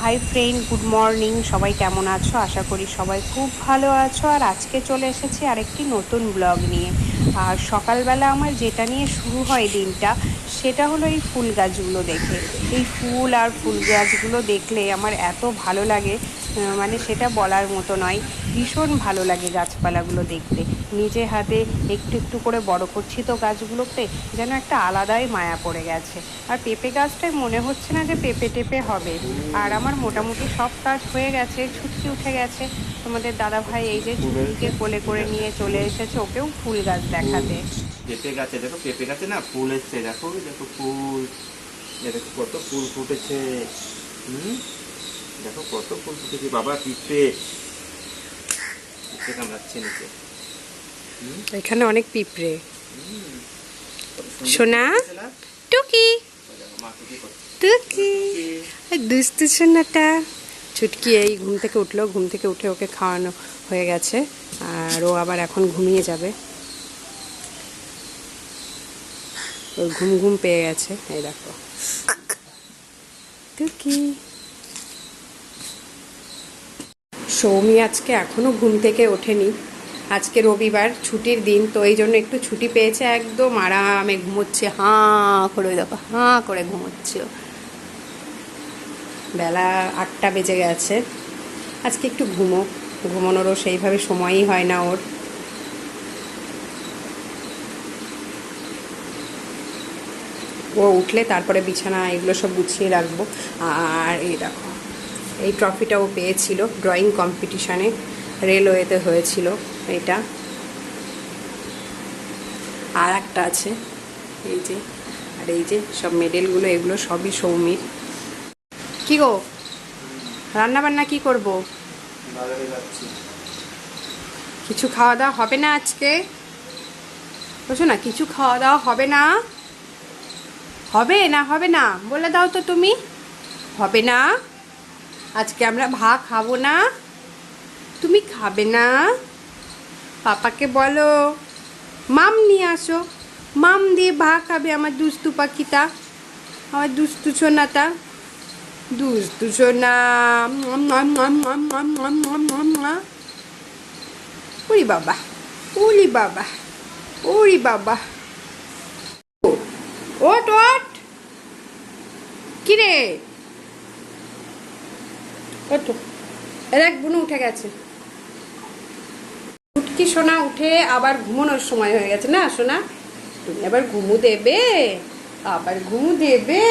Hi friend, good morning, সবাই কেমন আছো? আশা করি সবাই খুব ভালো আছো। আর আজকে চলে এসেছি আরেকটি নতুন ব্লগ নিয়ে। আর সকালবেলা আমার যেটা নিয়ে শুরু হয় দিনটা, সেটা হলো এই ফুল গাছগুলো দেখে। এই ফুল আর ফুল গাছগুলো দেখলে আমার এত ভালো লাগে মানে সেটা বলার মতো নয়। ভীষণ ভালো লাগে গাছপালাগুলো দেখতে। নিজে হাতে একটু একটু করে বড় করছি তো গাছগুলোতে যেন একটা আলাদাই মায়া পড়ে গেছে। আর পেঁপে গাছটাই মনে হচ্ছে না যে পেঁপে টেপে হবে। আর আমার মোটামুটি সব কাজ হয়ে গেছে ছুটকি উঠে গেছে। তোমাদের দাদা ভাই এই যে ছুটকিকে কোলে করে নিয়ে চলে এসেছে ওকেও ফুল গাছ দেখাতে। পেঁপে গাছে দেখো পেঁপে গাছে না ফুল এসছে দেখো দেখো ফুল। দেখো কত ফুল ফুটেছে। হুম? দেখো কত ফুল ফুটেছে। বাবা পিঁপড়ে। পিঁপড়ে কামড়াচ্ছে নিচে এখানে অনেক পিঁপড়ে। সোনা? টুকি? টুকি। দুস্তু সোনাটা। ছুটকি এই ঘুম থেকে উঠল ঘুম থেকে উঠে ওকে খাওয়ানো হয়ে গেছে। আর ও আবার এখন ঘুমিয়ে যাবে। ওর ঘুম ঘুম পেয়ে গেছে। এই দেখো। টুকি? সৌমি আজকে এখনও ঘুম থেকে ওঠেনি। আজকে রবিবার, ছুটির দিন, তো এই জন্য একটু ছুটি পেয়েছে একদম আরামে ঘুমোচ্ছে, হাঁ করে দেখো, হাঁ করে ঘুমোচ্ছে। বেলা আটটা বেজে গেছে। আজকে একটু ঘুমো, ঘুমানোরও সেইভাবে সময়ই হয় না ওর। ও উঠলে তারপরে বিছানা এগুলো সব গুছিয়ে রাখব। আর এই দেখো এই ট্রফিটাও পেয়েছিল ড্রয়িং কম্পিটিশানে রেলওয়েতে হয়েছিল এটা। আর একটা আছে এই যে আর এই যে সব মেডেলগুলো এগুলো সবই সৌমির। কি গো? রান্না বান্না কি করব? কিছু খাওয়া দাওয়া হবে না আজকে? বুঝছ না কিছু খাওয়া দাওয়া হবে না? হবে না হবে না বলে দাও তো তুমি। হবে না? আজকে আমরা ভা খাব না। তুমি খাবে না। পাপাকে বলো, মাম নিয়ে আসো। মাম দিয়ে ভা খাবে আমার দুস্তু পাখিটা, আমার দুস্তু সোনাটা। দুস্তু সোনা ওরি বাবা ওরি বাবা ওরি বাবা। ওট ওট। কিরে? ওঠো। এর এক বুনু উঠে গেছে। উঠকি সোনা উঠে আবার ঘুমানোর সময় হয়ে গেছে না সোনা? তুমি আবার ঘুমু দেবে আবার ঘুমু দেবে।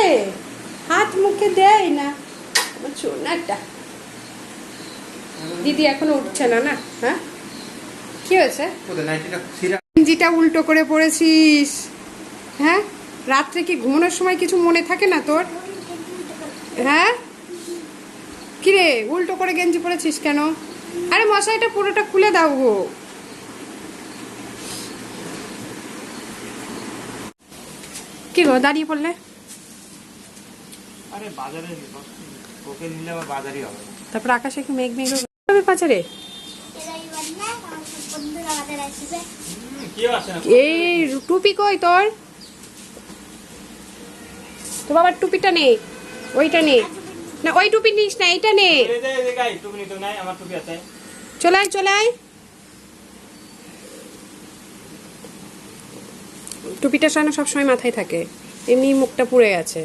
হাত মুখে দেয় না। আমার সোনাটা দিদি এখনও উঠছে না না হ্যাঁ? কি হয়েছে? গেঞ্জিটা উল্টো করে পড়েছিস হ্যাঁ? রাত্রে কি ঘুমানোর সময় কিছু মনে থাকে না তোর? হ্যাঁ? কিরে উল্টো করে গেঞ্জি পরেছিস কেন? আরে মশাইটা পুরোটা খুলে দাও গো। কি গো দাঁড়িয়ে পড়লে? আরে বাজারে ওকে নিলে আবার বাজারই হবে তারপর আকাশে একটু মেঘ মেঘ হবে না এই টুপি কই তোর? তো বাবার টুপিটা নেই ওইটা নে। না ওই টুপি নিস না এইটা নে। এই যে, এই যে গাই, টুপি নিতে নাই আমার টুপি আছে। চলে আয় চলে আয় টুপিটা সামনে সবসময় মাথায় থাকে। এমনি মুখটা পুড়ে গেছে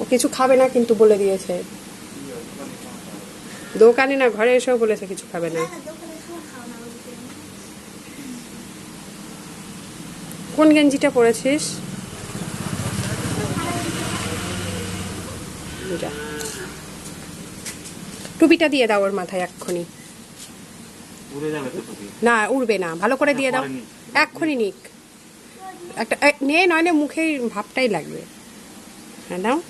ও কিছু খাবে না কিন্তু বলে দিয়েছে। দোকানে না ঘরে এসেও বলেছে কিছু খাবে না। কোন গেঞ্জিটা পরেছিস? টুপিটা দিয়ে দাও ওর মাথায় এক্ষুনি। না, উড়বে না। ভালো করে দিয়ে দাও। এক্ষুনি নিক। একটা নে নইলে মুখের ভাবটাই লাগবে। হ্যাঁ দাও।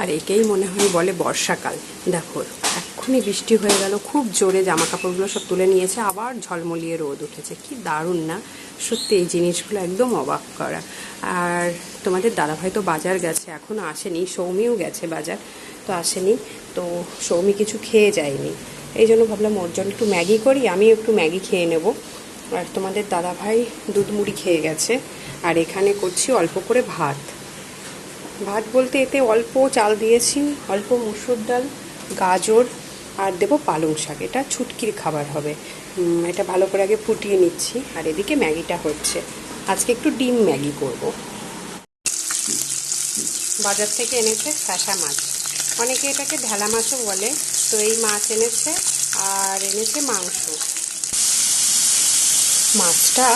আর একেই মনে হয় বলে বর্ষাকাল। দেখো, এক্ষুনি বৃষ্টি হয়ে গেল, খুব জোরে জামা কাপড়গুলো সব তুলে নিয়েছে, আবার ঝলমলিয়ে রোদ উঠেছে। কি দারুণ না? সত্যি, এই জিনিসগুলো একদম অবাক করা। আর তোমাদের দাদাভাই তো বাজার গেছে এখনও আসেনি, সৌমিও গেছে বাজার, তো আসেনি, তো সৌমি কিছু খেয়ে যায়নি। এই জন্য ভাবলাম ওর জন্য একটু ম্যাগি করি আমি একটু ম্যাগি খেয়ে নেব। আর তোমাদের দাদা ভাই দুধ মুড়ি খেয়ে গেছে, আর এখানে করছি অল্প করে ভাত। ভাত বলতে এতে অল্প চাল দিয়েছি, অল্প মুসুর ডাল, গাজর, আর দেবো পালং শাক। এটা ছুটকির খাবার হবে। এটা ভালো করে আগে ফুটিয়ে নিচ্ছি, আর এদিকে ম্যাগিটা হচ্ছে। আজকে একটু ডিম ম্যাগি করব। বাজার থেকে এনেছে ফ্যাসা মাছ। অনেকে এটাকে ঢেলা মাছও বলে, তো এই মাছ এনেছে, আর এনেছে মাংস। মাছটা,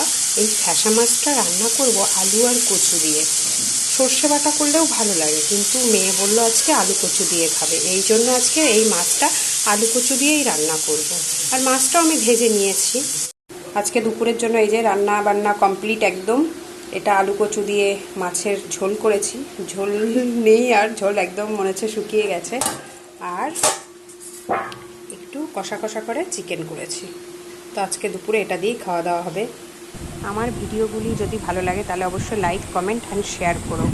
এই ফ্যাসা মাছটা রান্না করব আলু আর কচু দিয়ে। সর্ষে বাটা করলেও ভালো লাগে, কিন্তু মেয়ে বলল আজকে আলু কচু দিয়ে খাবে। এই জন্য আজকে এই মাছটা আলু কচু দিয়েই রান্না করব। আর মাছটাও আমি ভেজে নিয়েছি। আজকে দুপুরের জন্য এই যে রান্না বান্না কমপ্লিট একদম, এটা আলু কচু দিয়ে মাছের ঝোল করেছি। ঝোল নেই আর, ঝোল একদম মনে হচ্ছে শুকিয়ে গেছে। আর একটু কষা কষা করে চিকেন করেছি। তো আজকে দুপুরে এটা দিয়েই খাওয়া দাওয়া হবে। আমার ভিডিওগুলি যদি ভালো লাগে তাহলে অবশ্যই লাইক, কমেন্ট অ্যান্ড শেয়ার করো।